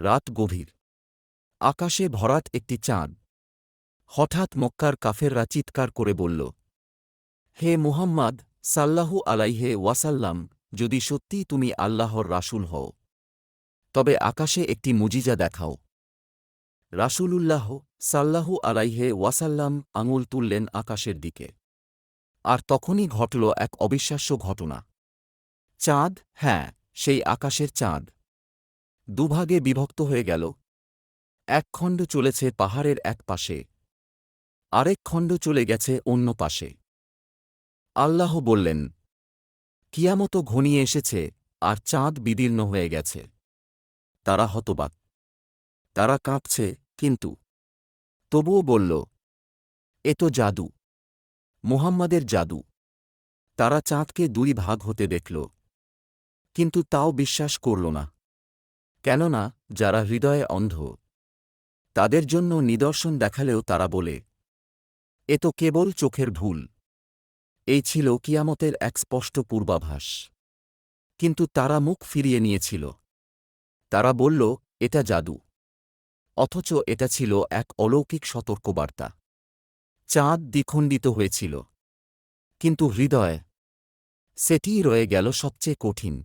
রাত গভীর। আকাশে ভরাট একটি চাঁদ। হঠাৎ মক্কার কাফেররা চিৎকার করে বলল, হে মুহাম্মদ, সাল্লাহু আলাইহে ওয়াসাল্লাম, যদি সত্যিই তুমি আল্লাহর রাসূল হও, তবে আকাশে একটি মুজিজা দেখাও। রাসূলুল্লাহ সাল্লাহু আলাইহে ওয়াসাল্লাম আঙুল তুললেন আকাশের দিকে। আর তখনই ঘটল এক অবিশ্বাস্য ঘটনা। চাঁদ হ্যাঁ সেই আকাশের চাঁদ। দুভাগে বিভক্ত হয়ে গেল। এক খণ্ড চলেছে পাহাড়ের এক পাশে, আরেক খণ্ড চলে গেছে অন্য পাশে। আল্লাহ বললেন, কিয়ামত ঘনিয়ে এসেছে আর চাঁদ বিদীর্ণ হয়ে গেছে। তারা হতবাক, তারা কাঁপছে, কিন্তু তবুও বলল, এ তো জাদু, মুহাম্মাদের জাদু। তারা চাঁদকে দুই ভাগ হতে দেখল, কিন্তু তাও বিশ্বাস করল না। কেননা যারা হৃদয়ে অন্ধ, তাদের জন্য নিদর্শন দেখালেও তারা বলে, এ তো কেবল চোখের ভুল। এই ছিল কিয়ামতের এক স্পষ্ট পূর্বাভাস। কিন্তু তারা মুখ ফিরিয়ে নিয়েছিল। তারা বলল, এটা জাদু। অথচ এটা ছিল এক অলৌকিক সতর্কবার্তা। চাঁদ দ্বিখণ্ডিত হয়েছিল। কিন্তু হৃদয়, সেটিই রয়ে গেল সবচেয়ে কঠিন।